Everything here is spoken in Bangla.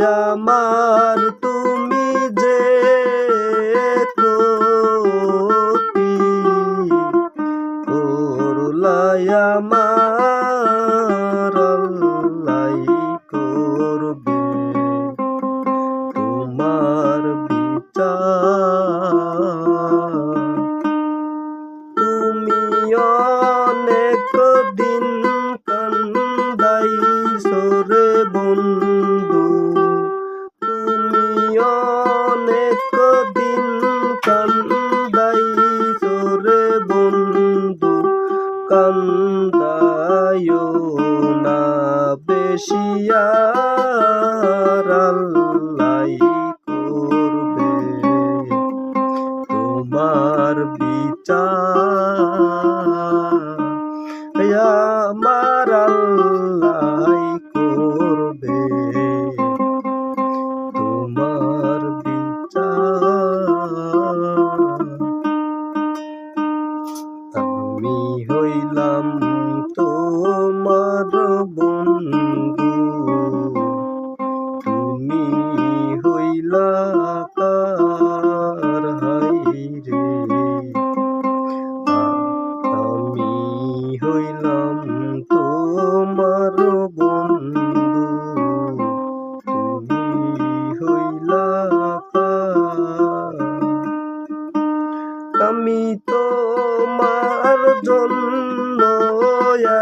আমার তুমি যে ক্ষতি করবে। তোমার বিচার তুমি অনেক কান্দায়ও না বেশিয়ার আল্লাহ করবে। তোমার বিচার আমার আল্লাহ হইলাম তোমার বন্ধু। তুমি হইলা কার হাইরে আমি হইলাম তোমার বন্ধু। তুমি হইলা আমি তোমার জন্য yeah.